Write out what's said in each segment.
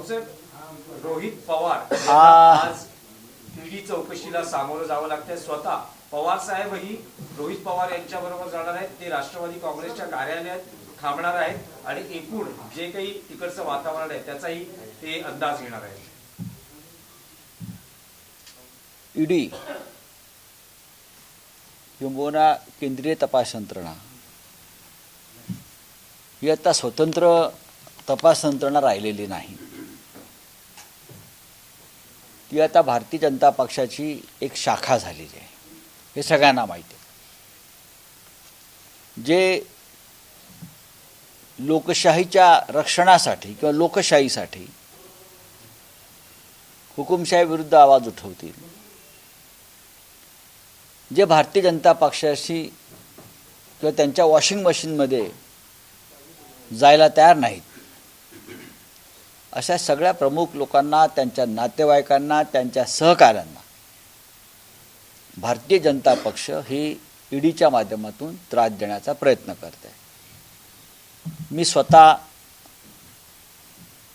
भाऊसाहेब रोहित पवार यांना. आज ईडी चौकशीला सामोरं जावं लागतंय. स्वतः पवार साहेबही रोहित पवार यांच्या बरोबर जाणार आहेत. ते राष्ट्रवादी काँग्रेसच्या कार्यालयात थांबणार आहेत आणि एकूण जे काही तिकडचं वातावरण आहे त्याचाही ते अंदाज घेणार आहेत. ईडी किंबहुना केंद्रीय तपास यंत्रणा. ही आता स्वतंत्र तपास यंत्रणा राहिलेली नाही. ती आता भारतीय जनता पक्षाची एक शाखा झालेली आहे. हे सगळ्यांना माहिती आहे. जे लोकशाहीच्या रक्षणासाठी किंवा लोकशाहीसाठी हुकुमशाही विरुद्ध आवाज उठवतील. जे भारतीय जनता पक्षाशी किंवा त्यांच्या वॉशिंग मशीनमध्ये जायला तयार नाहीत अशा सगळ्या प्रमुख लोकांना त्यांच्या नातेवाईकांना त्यांच्या सहकाऱ्यांना. भारतीय जनता पक्ष ही ईडीच्या माध्यमातून त्रास देण्याचा प्रयत्न करते मी स्वतः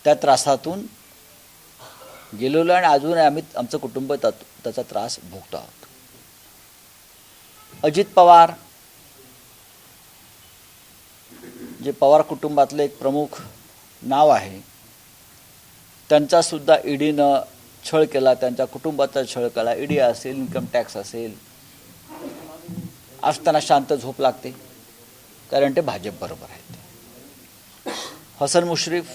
त्या त्रासातून गेलेलो आणि अजूनही आम्ही आमचं कुटुंब त्यात- त्याचा त्रास भोगतो आहोत. अजित पवार जे पवार कुटुंबातलं एक प्रमुख नाव आहे त्यांचासुद्धा ईडीनं छळ केला त्यांच्या कुटुंबाचा छळ केला. ईडी असेल इन्कम टॅक्स असेल असताना शांत झोप लागते कारण ते भाजप बरोबर आहेत. हसन मुश्रीफ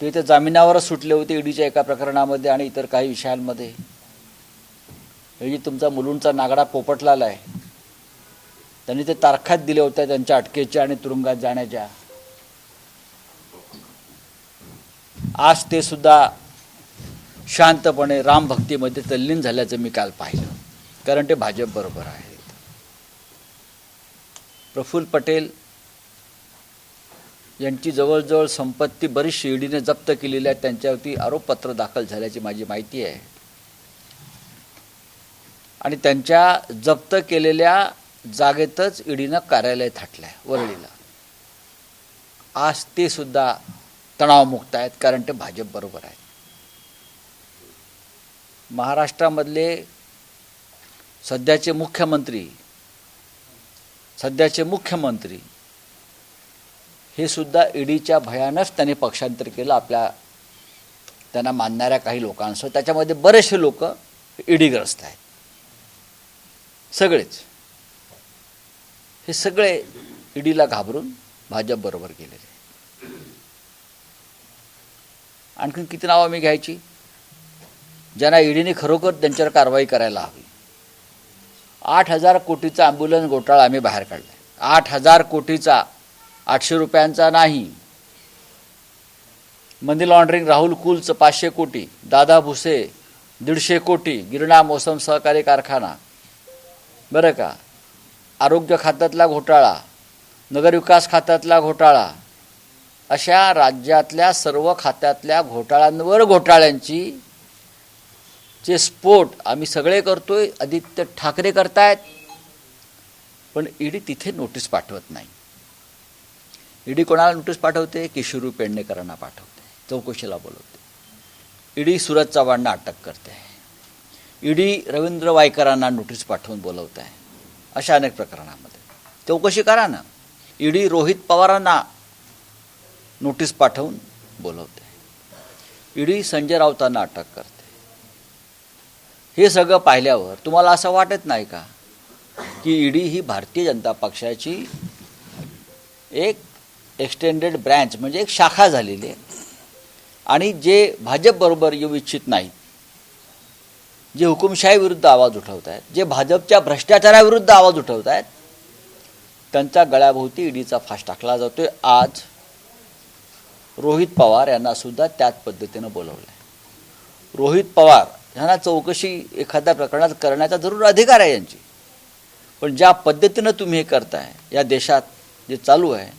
ते ते जामिनावरच सुटले होते ईडीच्या एका प्रकरणामध्ये आणि इतर काही विषयांमध्ये. हे जे तुमचा मुलुंडचा नागडा पोपटलाला आहे. त्यांनी ते तारखात दिल्या होत्या त्यांच्या अटकेच्या आणि तुरुंगात जाण्याच्या. आज ते सुद्धा शांतपणे रामभक्तीमध्ये तल्लीन झाल्याचं मी काल पाहिलं. कारण ते भाजप बरोबर आहेत प्रफुल्ल पटेल यांची जवळजवळ संपत्ती बरीचशी ईडीने जप्त केलेली आहे. त्यांच्यावरती आरोपपत्र दाखल झाल्याची माझी माहिती आहे. आणि त्यांच्या जप्त केलेल्या जागेतच ईडीनं कार्यालय थाटलंय वरळीला. आज ते सुद्धा तणावमुक्त आहेत कारण ते भाजप बरोबर आहेत महाराष्ट्रामधले सध्याचे मुख्यमंत्री सध्याचे मुख्यमंत्री हे सुद्धा ईडीच्या भयानच त्यांनी पक्षांतर केलं आपल्या त्यांना मानणाऱ्या काही लोकांसह. त्याच्यामध्ये बरेचसे लोक ईडीग्रस्त आहेत. सगळेच. हे सगळे ईडीला घाबरून भाजप बरोबर गेलेले आणखीन किती नावं मी घ्यायची? ज्यांना ईडीने खरोखर त्यांच्यावर कारवाई करायला हवी. आठ हजार कोटीचा ॲम्ब्युलन्स घोटाळा आम्ही बाहेर काढला आठ हजार कोटीचा आठशे रुपयांचा नाही. मनी लॉन्ड्रिंग राहुल कुलचं पाचशे कोटी दादा भुसे दीडशे कोटी गिरणा मोसम सहकारी कारखाना. बरं का? आरोग्य खात्यातला घोटाळा नगरविकास खात्यातला घोटाळा अशा राज्यातल्या सर्व खात्यातल्या घोटाळ्यांवर घोटाळ्यांची चे स्फोट आम्ही सगळे करतोय आदित्य ठाकरे करतायत पण ईडी तिथे नोटीस पाठवत नाही. ईडी कोणाला नोटीस पाठवते? किशोरी पेडणेकरांना पाठवते चौकशीला बोलवते. ईडी सुरज चव्हाणना अटक करते. ईडी रवींद्र वायकरांना नोटीस पाठवून बोलवत आहे अशा अनेक प्रकरणामध्ये. चौकशी करा ना. ईडी रोहित पवारांना नोटीस पाठवून बोलवते. ईडी संजय राऊतांना अटक करते. हे सगळं पाहिल्यावर तुम्हाला असं वाटत नाही का की ईडी ही भारतीय जनता पक्षाची एक एक्सटेंडेड ब्रँच म्हणजे एक शाखा झालेली आहे? आणि जे भाजपबरोबर येऊ इच्छित नाहीत जे हुकुमशाहीविरुद्ध आवाज उठवत आहेत जे भाजपच्या भ्रष्टाचाराविरुद्ध आवाज उठवत आहेत त्यांच्या गळ्याभोवती ईडीचा फास टाकला जातोय. आज रोहित पवार यांना सुद्धा त्याच पद्धतीनं बोलवलं आहे रोहित पवार यांना चौकशी एखाद्या प्रकरणात करण्याचा जरूर अधिकार आहे यांची. पण ज्या पद्धतीनं तुम्ही हे करताय या देशात जे चालू आहे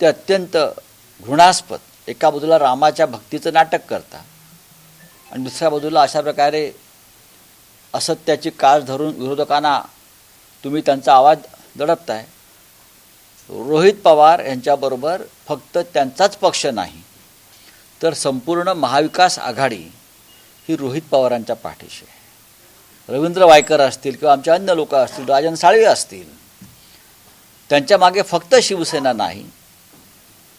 ते अत्यंत घृणास्पद. एका बाजूला रामाच्या भक्तीचं नाटक करता आणि दुसऱ्या बाजूला अशा प्रकारे असत्याची कास धरून विरोधकांना तुम्ही त्यांचा आवाज दडपताय. रोहित पवार यांच्याबरोबर फक्त त्यांचाच पक्ष नाही तर संपूर्ण महाविकास आघाडी ही रोहित पवारांच्या पाठीशी आहे. रवींद्र वायकर असतील किंवा आमचे अन्य लोक असतील राजन साळवे असतील त्यांच्या मागे फक्त शिवसेना नाही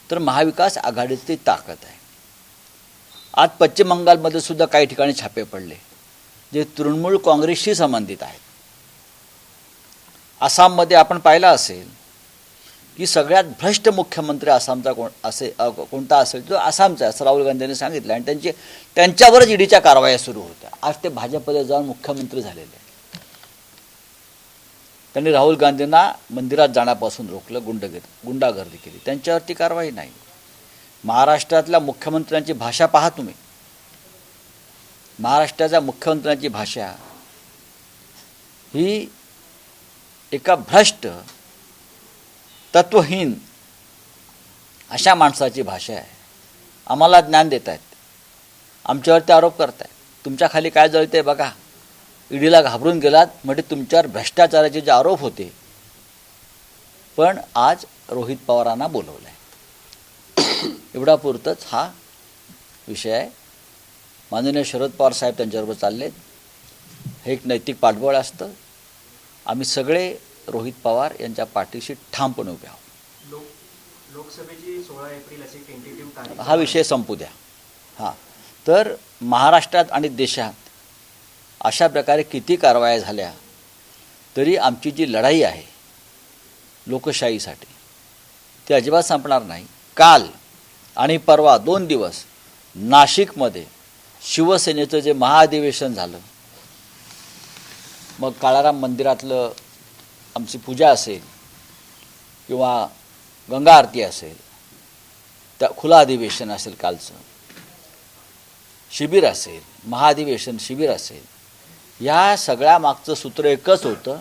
तर महाविकास आघाडीची ताकद आहे. आज पश्चिम बंगालमध्ये सुद्धा काही ठिकाणी छापे पडले जे तृणमूल काँग्रेसशी संबंधित आहेत. आसाममध्ये आपण पाहिलं असेल की सगळ्यात भ्रष्ट मुख्यमंत्री आसामचा कोण असे कोणता असेल तो आसामचा असं राहुल गांधींनी सांगितलं. आणि त्यांची त्यांच्यावरच ईडीच्या कारवाया सुरू होत्या. आज ते भाजपमध्ये जाऊन मुख्यमंत्री झालेले त्यांनी राहुल गांधींना मंदिरात जाण्यापासून रोखलं गुंडगिरी गुंडागर्दी केली. त्यांच्यावरती कारवाई नाही. महाराष्ट्रातल्या मुख्यमंत्र्यांची भाषा पहा तुम्ही. महाराष्ट्राच्या मुख्यमंत्र्यांची भाषा ही एका भ्रष्ट तत्वहीन अशा माणसाची भाषा आहे. आम्हाला ज्ञान देत आहेत आमच्यावरती आरोप करत आहेत तुमच्याखाली काय काय जळते बघा. ईडीला घाबरून गेलात म्हणजे तुमच्यावर भ्रष्टाचाराचे जे आरोप होते. पण आज रोहित पवारांना बोलवलं आहे एवढा पुरतंच हा विषय आहे. माननीय शरद पवार साहेब त्यांच्याबरोबर चालले हे एक नैतिक पाठबळ असतं. आम्ही सगळे रोहित पवार यांच्या पाठीशी ठामपणे उभे आहोत. लोक लोकसभेची सोळा एप्रिल अशी टेंटेटिव्ह तारीख हा विषय संपू द्या. हां. तर महाराष्ट्रात आणि देशात अशा प्रकारे किती कारवाया झाल्या तरी आमची जी लढाई आहे लोकशाहीसाठी ती अजिबात संपणार नाही. काल आणि परवा दोन दिवस नाशिकमध्ये शिवसेनेचं जे महाधिवेशन झालं मग काळाराम मंदिरातलं आमची पूजा असेल किंवा गंगा आरती असेल त्या खुलं अधिवेशन असेल कालचं शिबिर असेल महाधिवेशन शिबिर असेल या सगळ्या मागचं सूत्र एकच होतं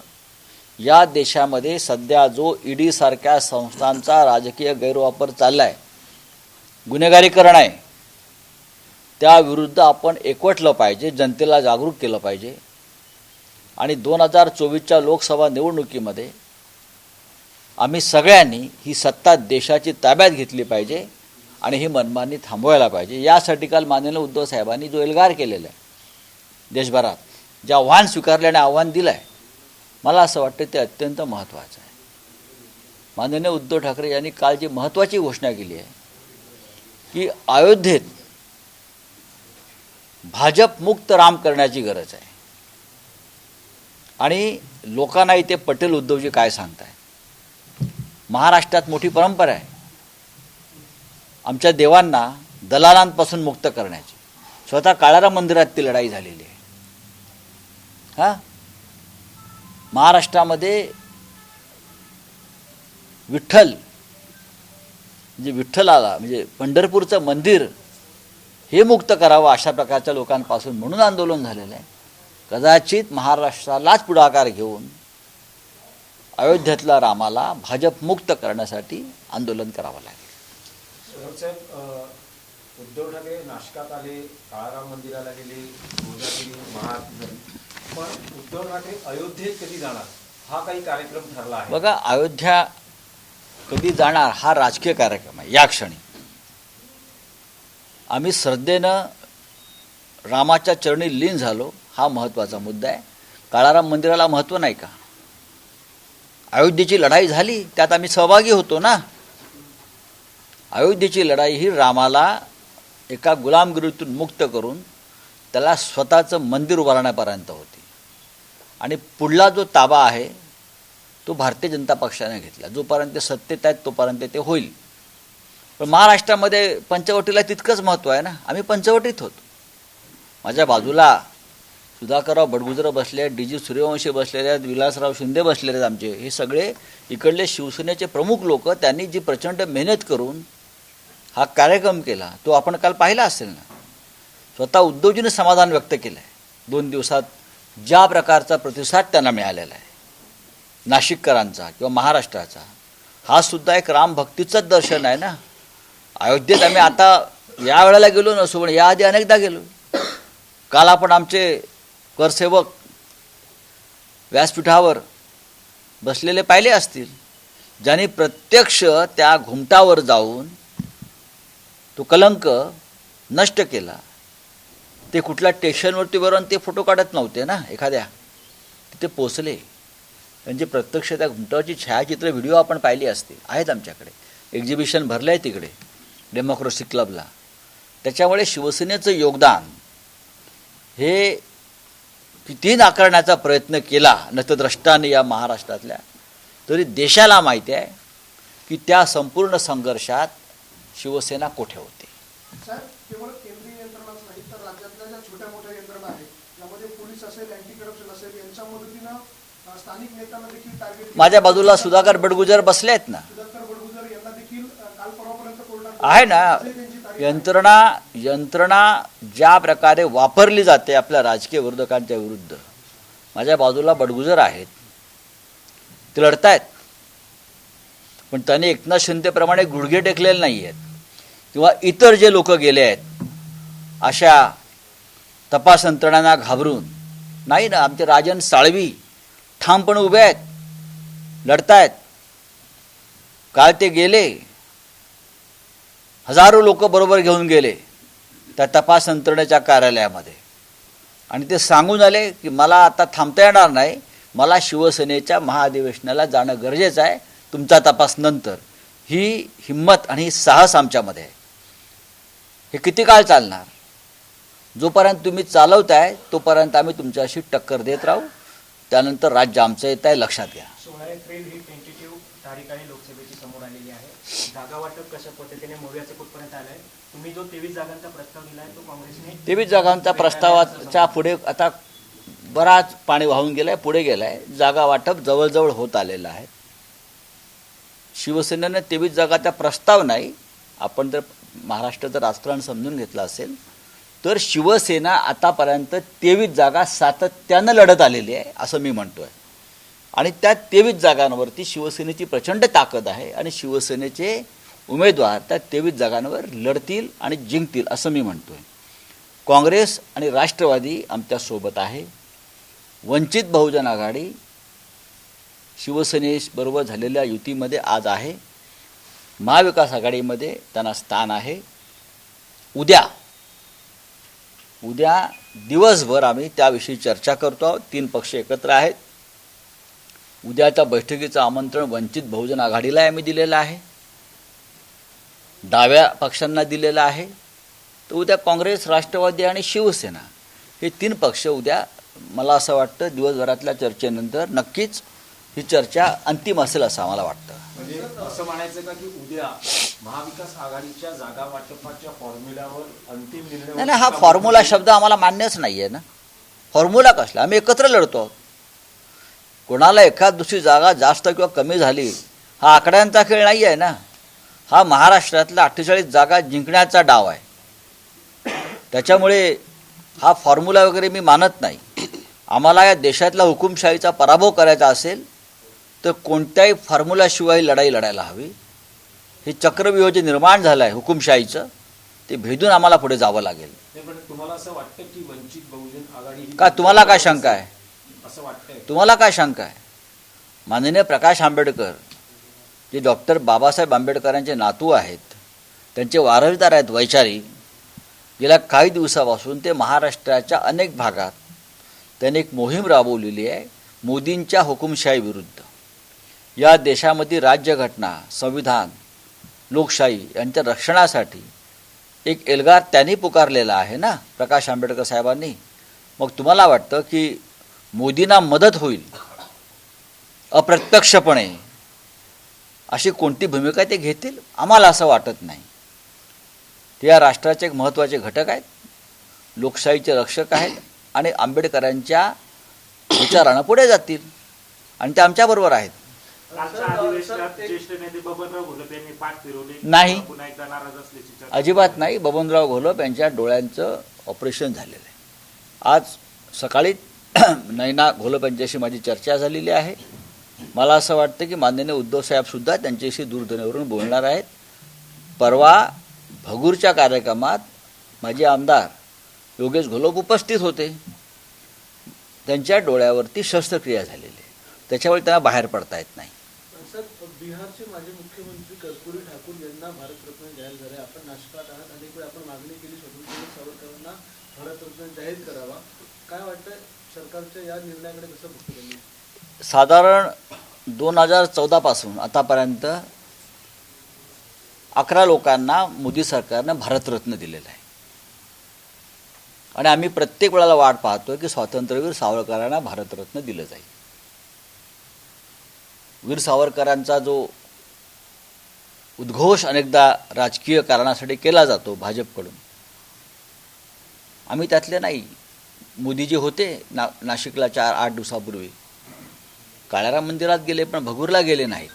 या देशामध्ये सध्या जो ईडीसारख्या संस्थांचा राजकीय गैरवापर चालला आहे गुन्हेगारीकरण आहे त्याविरुद्ध आपण एकवटलं पाहिजे जनतेला जागरूक केलं पाहिजे आणि दोन हजार चोवीसच्या लोकसभा निवडणुकीमध्ये आम्ही सगळ्यांनी ही सत्ता देशाची ताब्यात घेतली पाहिजे आणि ही मनमानी थांबवायला पाहिजे. यासाठी काल माननीय उद्धव साहेबांनी जो एल्गार केलेला आहे देशभरात जे आव्हान स्वीकारले आणि आव्हान दिलं आहे मला असं वाटतं ते अत्यंत महत्त्वाचं आहे. माननीय उद्धव ठाकरे यांनी काल जी महत्त्वाची घोषणा केली आहे की अयोध्येत भाजप मुक्त राम करण्याची गरज आहे. आणि लोकांना इथे पटेल उद्धवजी काय सांगताय? महाराष्ट्रात मोठी परंपरा आहे. आमच्या देवांना दलालांपासून मुक्त करण्याची. स्वतः काळारा मंदिरात ती लढाई झालेली आहे. हा? महाराष्ट्रामध्ये विठ्ठल म्हणजे विठ्ठलाला म्हणजे पंढरपूरचं मंदिर हे मुक्त करावं अशा प्रकारच्या लोकांपासून म्हणून आंदोलन झालेलं आहे. कदाचित महाराष्ट्रालाच पुढाकार घेऊन अयोध्येतल्या रामाला भाजप मुक्त करण्यासाठी आंदोलन करावं लागेल. उद्धव ठाकरे नाशकात आले काळाराम मंदिराला गेले पण उद्धव ठाकरे अयोध्येत कधी जाणार? हा काही कार्यक्रम ठरला आहे. बघा अयोध्या कधी जाणार हा राजकीय कार्यक्रम आहे या क्षणी. आम्ही श्रद्धेनं रामाच्या चरणी लीन झालो. हा महत्त्वाचा मुद्दा आहे. काळाराम मंदिराला महत्त्व नाही का? अयोध्येची लढाई झाली त्यात आम्ही सहभागी होतो ना? अयोध्येची लढाई ही रामाला एका गुलामगिरीतून मुक्त करून त्याला स्वतःचं मंदिर उभारण्यापर्यंत होती. आणि पुढला जो ताबा आहे तो भारतीय जनता पक्षाने घेतला. जोपर्यंत ते सत्तेत आहेत तोपर्यंत ते होईल. पण महाराष्ट्रामध्ये पंचवटीला तितकंच महत्त्व आहे ना? आम्ही पंचवटीत होतो. माझ्या बाजूला सुधाकरराव बडगुजर बसले आहेत डी जी सूर्यवंशी बसलेले आहेत विलासराव शिंदे बसलेले आहेत आमचे. हे सगळे इकडले शिवसेनेचे प्रमुख लोक त्यांनी जी प्रचंड मेहनत करून हा कार्यक्रम केला तो आपण काल पाहिला असेल ना? स्वतः उद्योजीने समाधान व्यक्त केलं आहे दोन दिवसात ज्या प्रकारचा प्रतिसाद त्यांना मिळालेला आहे नाशिककरांचा किंवा महाराष्ट्राचा हा सुद्धा एक रामभक्तीचंच दर्शन आहे ना? अयोध्येत आम्ही आता या वेळेला गेलो नसो पण याआधी अनेकदा गेलो. काल आपण आमचे करसेवक व्यासपीठावर बसलेले पाहिले असतील ज्यांनी प्रत्यक्ष त्या घुमटावर जाऊन तो कलंक नष्ट केला. ते कुठल्या स्टेशनवरती वरून ते फोटो काढत नव्हते ना एखाद्या. तिथे पोचले त्यांचे म्हणजे प्रत्यक्ष त्या घुमटावरची छायाचित्र व्हिडिओ आपण पाहिली असते आहेत आमच्याकडे. एक्झिबिशन भरलं आहे तिकडे डेमोक्रेसी क्लबला. त्याच्यामुळे शिवसेनेचं योगदान हे कितीही नाकारण्याचा प्रयत्न केला नतद्रष्टाने या महाराष्ट्रातल्या. तरी देशाला माहिती आहे की त्या संपूर्ण संघर्षात शिवसेना कुठे होती. माझ्या बाजूला सुधाकर बडगुजर बसले आहेत ना आहे ना. यंत्रणा यंत्रणा ज्या प्रकारे वापरली जाते आपल्या राजकीय विरोधकांच्या विरुद्ध माझ्या बाजूला बडगुजर आहेत. ते लढतायत. पण त्यांनी एकनाथ शिंदेप्रमाणे गुडघे टेकलेले नाही आहेत किंवा इतर जे लोक गेले आहेत अशा तपास यंत्रणांना घाबरून नाही ना आमचे राजन साळवी ठामपणे उभे आहेत लढतायत. काल ते गेले हजारो लोक बरोबर घेऊन गेले त्या तपास यंत्रणेच्या कार्यालयामध्ये. आणि ते सांगून आले की मला आता थांबता येणार नाही मला शिवसेनेच्या महाधिवेशनाला जाणं गरजेचं आहे तुमचा तपास नंतर. ही हिंमत आणि साहस आमच्यामध्ये आहे. हे किती काळ चालणार? जोपर्यंत तुम्ही चालवताय तोपर्यंत आम्ही तुमच्याशी टक्कर देत राहू. त्यानंतर राज्य आमचं येत आहे लक्षात घ्या. सोळा एप्रिल ही टेंटेटिव्ह तारीख आणि लोकसभेची समोर आलेली आहे. जागा वाटप कशा पद्धतीने मोव्याचं कुठपर्यंत आलंय? तुम्ही जो तेवीस जागांचा प्रस्ताव दिलाय तो काँग्रेसने तेवीस जागांचा प्रस्तावाच्या पुढे आता बराच पाणी वाहून गेलाय पुढे गेलाय. जागा वाटप जवळजवळ होत आलेलं आहे. शिवसेनेनं तेवीस जागाचा प्रस्ताव नाही. आपण जर महाराष्ट्राचं राजकारण समजून घेतलं असेल तर शिवसेना आतापर्यंत तेवीस जागा सातत्यानं लढत आलेली आहे असं मी म्हणतोय. आणि त्या तेवीस जागांवरती शिवसेनेची प्रचंड ताकद आहे आणि शिवसेनेचे उमेदवार त्या तेवीस जागांवर लढतील आणि जिंकतील असं मी म्हणतोय. काँग्रेस आणि राष्ट्रवादी आमच्यासोबत आहे. वंचित बहुजन आघाडी शिवसेनेबरोबर झालेल्या युतीमध्ये आज आहे. महाविकास आघाडीमध्ये त्यांना स्थान आहे. उद्या उद्या दिवसभर आम्ही त्याविषयी चर्चा करतो आहोत. तीन पक्ष एकत्र आहेत. उद्याच्या बैठकीचं आमंत्रण वंचित बहुजन आघाडीला आम्ही दिलेलं आहे. डाव्या पक्षांना दिलेलं आहे. तर उद्या काँग्रेस राष्ट्रवादी आणि शिवसेना हे तीन पक्ष उद्या मला असं वाटतं दिवसभरातल्या चर्चेनंतर नक्कीच ही चर्चा अंतिम असेल असं आम्हाला वाटतं. म्हणजे असं म्हणायचं का की उद्या महाविकास आघाडीच्या जागा वाटपाच्या फॉर्म्युल्यावर अंतिम निर्णय नाही नाही हा फॉर्म्युला शब्द आम्हाला मान्यच नाही आहे ना. फॉर्म्युला कसला? आम्ही एकत्र लढतो. आहोत. कोणाला एखाद दुसरी जागा जास्त किंवा कमी झाली हा आकड्यांचा खेळ नाही आहे ना. हा महाराष्ट्रातल्या अठ्ठेचाळीस जागा जिंकण्याचा डाव आहे. त्याच्यामुळे हा फॉर्म्युला वगैरे मी मानत नाही. आम्हाला या देशातल्या हुकुमशाहीचा पराभव करायचा असेल तर कोणत्याही फॉर्म्युलाशिवाय लढाई लढायला हवी. हे चक्रव्यूह जे निर्माण झालं आहे हुकुमशाहीचं ते भेदून आम्हाला पुढे जावं लागेल. नाही, पण तुम्हाला असं वाटतं की वंचित बहुजन आघाडी का तुम्हाला काय शंका आहे? तुम्हाला काय शंका आहे? माननीय प्रकाश आंबेडकर जे डॉक्टर बाबासाहेब आंबेडकरांचे नातू आहेत त्यांचे वारसदार आहेत वैचारिक गेल्या काही दिवसापासून ते महाराष्ट्राच्या अनेक भागात त्यांनी एक मोहीम राबवलेली आहे मोदींच्या हुकुमशाही विरुद्ध या देशामध्ये राज्यघटना संविधान लोकशाही यांच्या रक्षणासाठी एक एल्गार त्यांनी पुकारलेला आहे ना प्रकाश आंबेडकर साहेबांनी? मग तुम्हाला वाटतं की मोदींना मदत होईल. अप्रत्यक्षपणे. अशी कोणती भूमिका ते घेतील? आम्हाला असं वाटत नाही. ते या राष्ट्राचे एक महत्त्वाचे घटक आहेत. लोकशाहीचे रक्षक आहेत आणि आंबेडकरांच्या विचारानं पुढे जातील. आणि ते आमच्याबरोबर आहेत. नाही. अजिबात नाही. बबनराव घोलप यांच्या डोळ्यांचं ऑपरेशन झालेलं आहे. आज सकाळी नैना घोलप यांच्याशी माझी चर्चा झालेली आहे. मला असं वाटतं की माननीय उद्धव साहेबसुद्धा त्यांच्याशी दूरध्वनीवरून बोलणार आहेत. परवा भगूरच्या कार्यक्रमात माझे आमदार योगेश घोलप उपस्थित होते. त्यांच्या डोळ्यावरती शस्त्रक्रिया झालेली त्याच्यामुळे त्यांना बाहेर पडता येत नाही. बिहारचे माजी मुख्यमंत्री कर्पुरी ठाकूर यांना भारतरत्न जाहीर झाले. आपण नाशिकात आहात. अनेक वेळा आपण मागणी केली स्वतंत्र सावरकरांना भारतरत्न जाहीर करावा. काय वाटतं सरकारच्या या निर्णयाकडे कसं बघतो साधारण दोन हजार चौदापासून आतापर्यंत अकरा लोकांना मोदी सरकारनं भारतरत्न दिलेलं आहे. आणि आम्ही प्रत्येक वेळेला वाट पाहतोय की स्वातंत्र्यवीर सावरकरांना भारतरत्न दिलं जाईल. वीर सावरकरांचा जो उद्घोष अनेकदा राजकीय कारणासाठी केला जातो भाजपकडून आम्ही त्यातले नाही. मोदीजी होते ना नाशिकला चार आठ दिवसापूर्वी. काळाराम मंदिरात गेले पण भगूरला गेले नाहीत.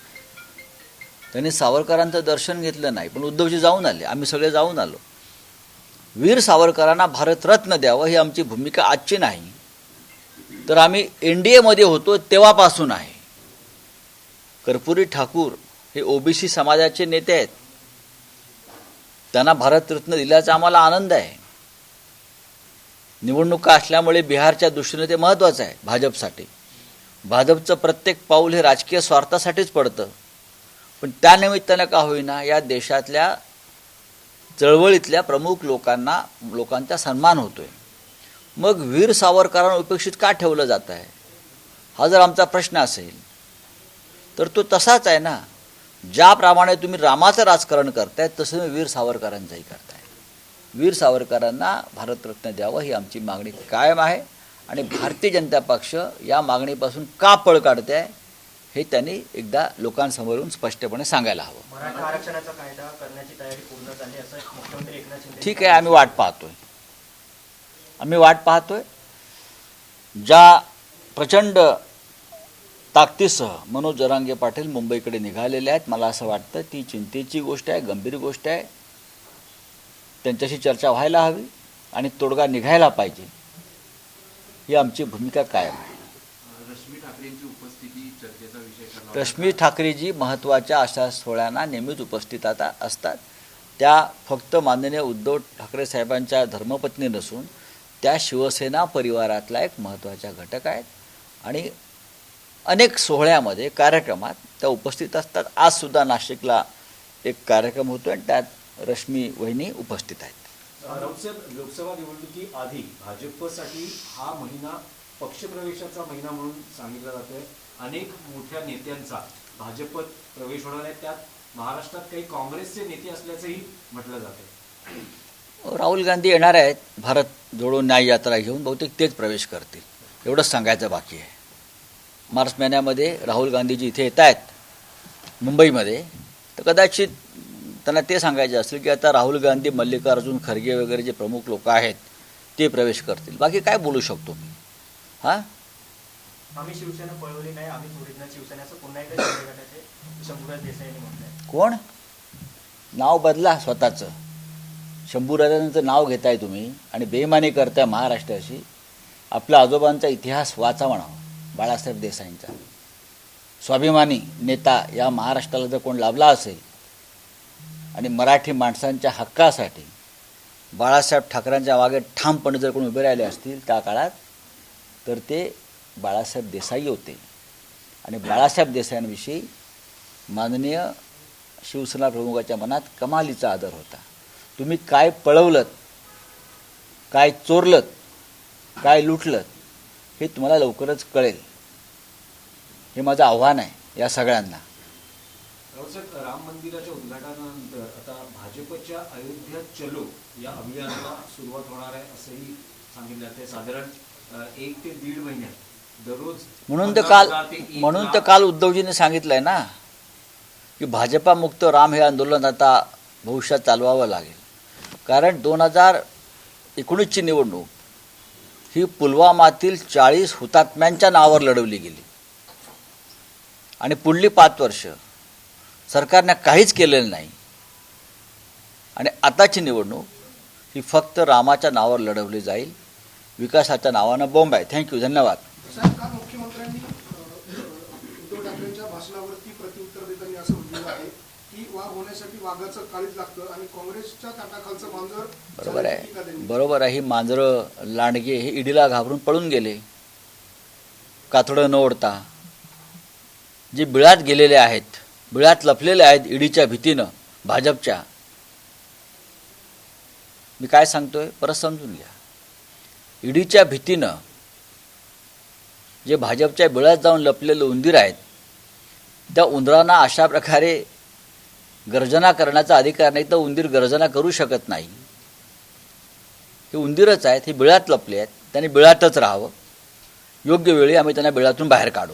त्यांनी सावरकरांचं दर्शन घेतलं नाही पण उद्धवजी जाऊन आले. आम्ही सगळे जाऊन आलो. वीर सावरकरांना भारतरत्न द्यावं ही आमची भूमिका आजची नाही. तर आम्ही एन डी एमध्ये होतो तेव्हापासून आहे. कर्पुरी ठाकूर हे ओबीसी समाजाचे नेते आहेत. त्यांना भारतरत्न दिल्याचा आम्हाला आनंद आहे. निवडणुका असल्यामुळे बिहारच्या दृष्टीने ते महत्त्वाचं आहे भाजपसाठी. भाजपचं प्रत्येक पाऊल हे राजकीय स्वार्थासाठीच पडतं. पण त्यानिमित्तानं का होईना या देशातल्या चळवळीतल्या प्रमुख लोकांना लोकांचा सन्मान होतो आहे मग वीर सावरकरांना उपेक्षित का ठेवलं जात आहे? हा जर आमचा प्रश्न असेल तर तो तसाच आहे ना. ज्याप्रमाणे तुम्ही रामाचं राजकारण करताय तसं मी वीर सावरकरांचंही करताय. वीर सावरकरांना भारतरत्न द्यावं ही आमची मागणी कायम आहे आणि भारतीय जनता पक्ष या मागणीपासून का पळ काढते आहे हे त्यांनी एकदा लोकांसमोरून स्पष्टपणे सांगायला हवं. ठीक आहे आम्ही वाट पाहतोय. आम्ही वाट पाहतोय. ज्या प्रचंड ताकदीसह मनोज जरांगे पाटील मुंबईकडे निघालेले आहेत मला असं वाटतं ती चिंतेची गोष्ट आहे गंभीर गोष्ट आहे. त्यांच्याशी चर्चा व्हायला हवी आणि तोडगा निघायला पाहिजे. ही आमची भूमिका कायम आहे. रश्मी ठाकरेजी महत्त्वाच्या अशा सोहळ्यांना नेहमीच उपस्थित आता असतात. त्या फक्त माननीय उद्धव ठाकरे साहेबांच्या धर्मपत्नी नसून त्या शिवसेना परिवारातला एक महत्त्वाच्या घटक आहेत. आणि अनेक सोहळ्यामध्ये कार्यक्रमात त्या उपस्थित असतात. आजसुद्धा नाशिकला एक कार्यक्रम होतो आणि त्यात रश्मी वहिनी उपस्थित आहेत. राऊतसाहेब लोकसभा निवडणुकी आधी भाजपसाठी हा महिना पक्षप्रवेशाचा महिना म्हणून सांगितला जातोय. अनेक मोठ्या नेत्यांचा भाजपत प्रवेश होणार आहे. त्यात महाराष्ट्रात काही काँग्रेसचे नेते असल्याचंही म्हटलं जातंय. राहुल गांधी येणार आहेत. भारत जोडो न्याय यात्रा घेऊन बहुतेक तेच प्रवेश करतील. एवढंच सांगायचं बाकी आहे. मार्च महिन्यामध्ये राहुल गांधीजी इथे येत आहेत. मुंबईमध्ये. तर कदाचित त्यांना ते सांगायचे असेल की आता राहुल गांधी मल्लिकार्जुन खरगे वगैरे जे प्रमुख लोक आहेत ते प्रवेश करतील. बाकी काय बोलू शकतो मी? हां? कोण? नाव बदला स्वतःचं. शंभूराजांचं नाव घेताय तुम्ही आणि बेमानी करताय महाराष्ट्राशी. आपल्या आजोबांचा इतिहास वाचा म्हणावा बाळासाहेब देसाईंचा. स्वाभिमानी नेता या महाराष्ट्राला जर कोण लाभला असेल आणि मराठी माणसांच्या हक्कासाठी बाळासाहेब ठाकरेंच्या मागे ठामपणे जर कोण उभे राहिले असतील त्या काळात तर ते बाळासाहेब देसाई होते. आणि बाळासाहेब देसाईंविषयी माननीय शिवसेना प्रमुखाच्या मनात कमालीचा आदर होता. तुम्ही काय पळवलं काय चोरलत काय लुटलं हे तुम्हाला लवकरच कळेल. हे माझं आव्हान आहे या सगळ्यांना. राम मंदिराच्या उद्घाटनानंतर आता भाजपच्या अयोध्या चलो या अभियानाला सुरुवात होणार आहे असंही सांगितलं जाते साधारण एक ते दीड महिन्यात दररोज म्हणून तर काल म्हणून तर काल उद्धवजींनी सांगितलंय ना की भाजपामुक्त राम हे आंदोलन आता भविष्यात चालवावं लागेल. कारण दोन हजार एकोणीसची निवडणूक ही पुलवामातील चाळीस हुतात्म्यांच्या नावावर लढवली गेली. आणि पुढली पाच वर्ष सरकारने काहीच केलेलं नाही. आणि आताची निवडणूक ही फक्त रामाच्या नावावर लढवली जाईल. विकासाच्या नावानं बॉम्ब आहे. थँक्यू धन्यवाद. बरोबर आहे. बरोबर आहे. ही मांजरं लांडगे हे ईडीला घाबरून पळून गेले. कातडं न ओढता. जे बिळात गेलेले आहेत बिळात लपलेले आहेत ईडीच्या भीतीनं भाजपच्या. मी काय सांगतोय? परत समजून घ्या. ईडीच्या भीतीनं जे भाजपच्या बिळात जाऊन लपलेले उंदीर आहेत त्या उंदरांना अशा प्रकारे गर्जना करण्याचा अधिकार नाही तर उंदीर गर्जना करू शकत नाही. हे उंदीरच आहेत हे बिळात लपले आहेत त्यांनी बिळातच राहावं. योग्य वेळी आम्ही त्यांना बिळातून बाहेर काढू.